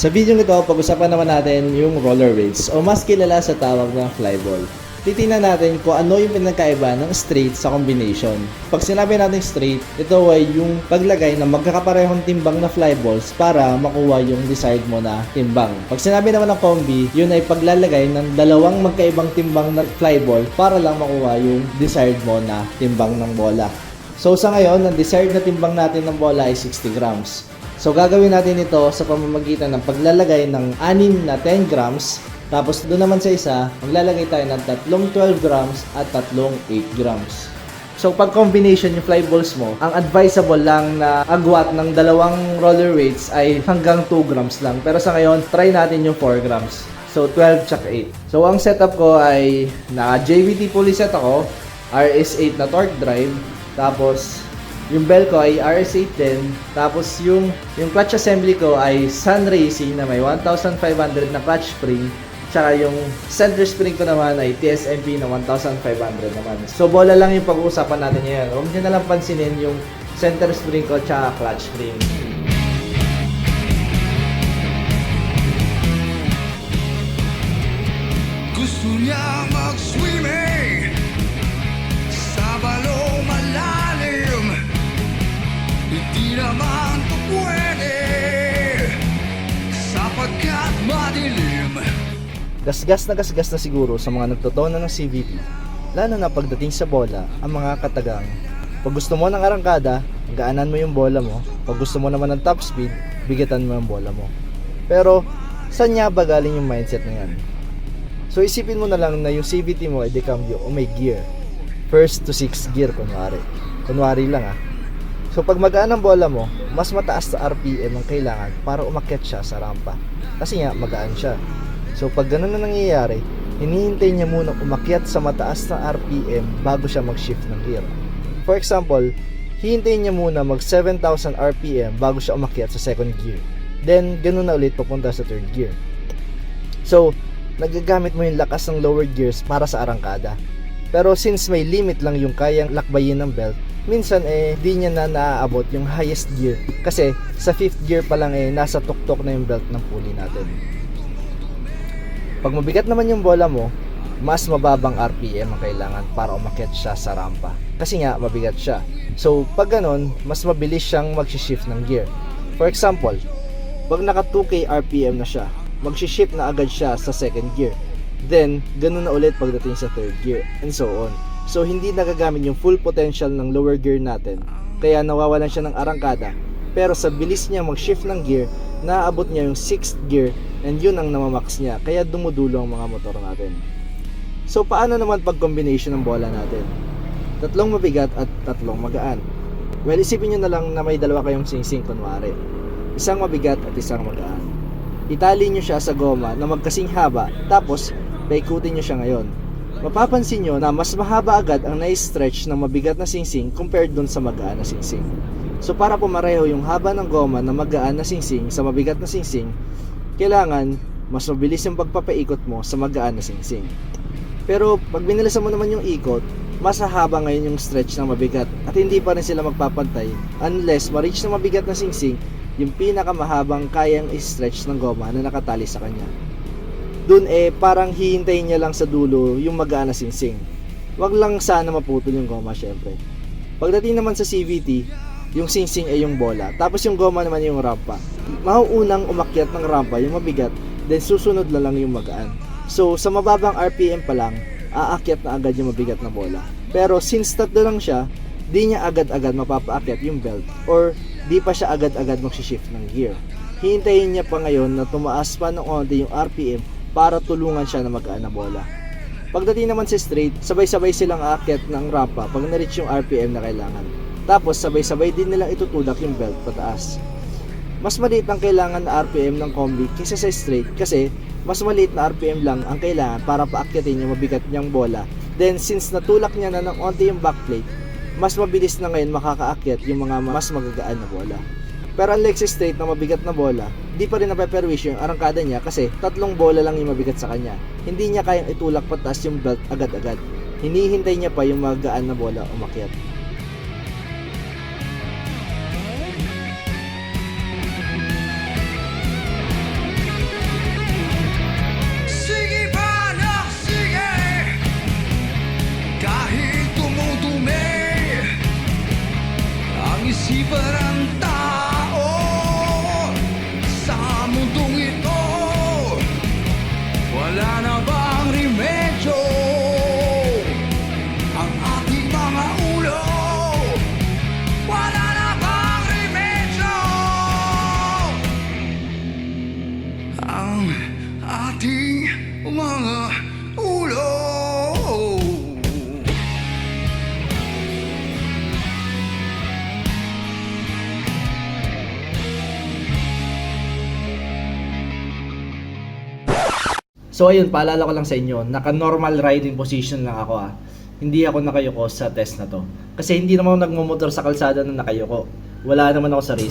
Sa video ito, pag-usapan naman natin yung roller waves o mas kilala sa tawag na flyball. Titingnan natin kung ano yung pinagkaiba ng straight sa combination. Pag sinabi natin straight, ito ay yung paglagay ng magkakaparehong timbang na flyballs para makuha yung desired mo na timbang. Pag sinabi naman ng combi, yun ay paglalagay ng dalawang magkaibang timbang na flyball para lang makuha yung desired mo na timbang ng bola. So sa ngayon, ang desired na timbang natin ng bola ay 60 grams. So gagawin natin ito sa pamamagitan ng paglalagay ng 6 na 10 grams tapos doon naman sa isa, maglalagay tayo ng tatlong 12 grams at tatlong 8 grams. So pag combination yung fly balls mo, ang advisable lang na agwat ng dalawang roller weights ay hanggang 2 grams lang. Pero sa ngayon, try natin yung 4 grams. So 12 tsaka 8. So ang setup ko ay na JVT pulley set ako, RS8 na torque drive, tapos yung bell ko ay RS8 din. Tapos yung yung clutch assembly ko ay Sun Racing na may 1,500 na clutch spring. Tsaka yung center spring ko naman ay TSMP na 1,500 naman. So bola lang yung pag-uusapan natin ngayon. Huwag nyo na lang pansinin yung center spring ko tsaka clutch spring. Gusto niya mag-swimming Gasgas na gasgas na siguro sa mga nagtotona ng CVT. Lalo na pagdating sa bola, ang mga katagang. Pag gusto mo ng arangkada, gaanan mo yung bola mo. Pag gusto mo naman ng top speed, bigatan mo yung bola mo. Pero, saan nga ba galing yung mindset na yan? So isipin mo na lang na yung CVT mo ay decambio o may gear. First to 6 gear kunwari. Kunwari lang ah. So pag magaan ang bola mo, mas mataas sa RPM ang kailangan para umakyat siya sa rampa. Kasi nga magaan siya. So pag ganun na nangyayari, hinihintay niya muna umakyat sa mataas na RPM bago siya mag-shift ng gear. For example, hihintayin niya muna mag 7,000 RPM bago siya umakyat sa second gear. Then, ganun na ulit papunta sa third gear. So, nagagamit mo yung lakas ng lower gears para sa arangkada. Pero since may limit lang yung kayang lakbayin ng belt, minsan eh di niya na naaabot yung highest gear kasi sa fifth gear pa lang eh nasa tuktok na yung belt ng pulley natin. Pag mabigat naman yung bola mo, mas mababang RPM ang kailangan para umakyat siya sa rampa. Kasi nga, mabigat siya. So, pag ganun, mas mabilis siyang mag-shift ng gear. For example, pag naka 2k RPM na siya, mag-shift na agad siya sa second gear. Then, ganun na ulit pagdating sa third gear, and so on. So, hindi nagagamit yung full potential ng lower gear natin, kaya nawawalan siya ng arangkada. Pero sa bilis niya mag-shift ng gear, naaabot niya yung 6th gear, and yun ang namamax niya, kaya dumudulo ang mga motor natin. So, paano naman pag combination ng bola natin? Tatlong mabigat at tatlong magaan. Well, isipin nyo na lang na may dalawa kayong singsing kunwari. Isang mabigat at isang magaan. Itali nyo siya sa goma na magkasing haba, tapos paikutin nyo siya ngayon. Mapapansin nyo na mas mahaba agad ang nai-stretch ng mabigat na singsing compared dun sa magaan na singsing. So para pumareho yung haba ng goma na magaan na singsing sa mabigat na singsing, kailangan mas mabilis yung pagpapaikot mo sa magaan na singsing. Pero pag binilisan mo naman yung ikot, mas hahaba ngayon yung stretch ng mabigat at hindi pa rin sila magpapantay unless ma-reach ng mabigat na singsing yung pinakamahabang kayang stretch ng goma na nakatali sa kanya. Doon eh parang hihintayin niya lang sa dulo yung magaan na singsing. Wag lang sana maputol yung goma syempre. Pagdating naman sa CVT, yung singsing ay yung bola, tapos yung goma naman yung rampa. Mauunang umakyat ng rampa yung mabigat, then susunod na lang yung magaan. So, sa mababang RPM pa lang, aakyat na agad yung mabigat na bola. Pero since tatlo lang siya, di niya agad-agad mapapaakyat yung belt or di pa siya agad-agad mag-shift ng gear. Hihintayin niya pa ngayon na tumaas pa ng onti yung RPM para tulungan siya na magaan na bola. Pagdating naman sa straight, sabay-sabay silang aakyat ng rampa pag na-reach yung RPM na kailangan. Tapos sabay-sabay din nilang itutulak yung belt pataas. Mas maliit ang kailangan na RPM ng combi kaysa sa straight kasi mas maliit na RPM lang ang kailangan para paakyatin yung mabigat niyang bola. Then since natulak niya na ng onti yung backplate, mas mabilis na ngayon makakaakyat yung mga mas magagaan na bola. Pero unlike sa straight na mabigat na bola, di pa rin napeperwish yung arangkada niya kasi tatlong bola lang yung mabigat sa kanya. Hindi niya kayang itulak pataas yung belt agad-agad. Hinihintay niya pa yung magaan na bola umakyat. So ayun, paalala ko lang sa inyo, naka-normal riding position lang ako ah. Hindi ako nakayuko sa test na to. Kasi hindi naman ako nagmumotor sa kalsada na nakayuko. Wala naman ako sa race.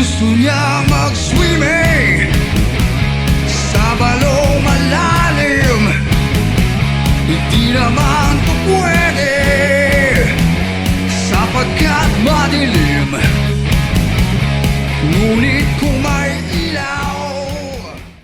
Gusto niya mag-swimming Sa malalim. Hindi naman to pwede Sapagkat madilim. Ngunit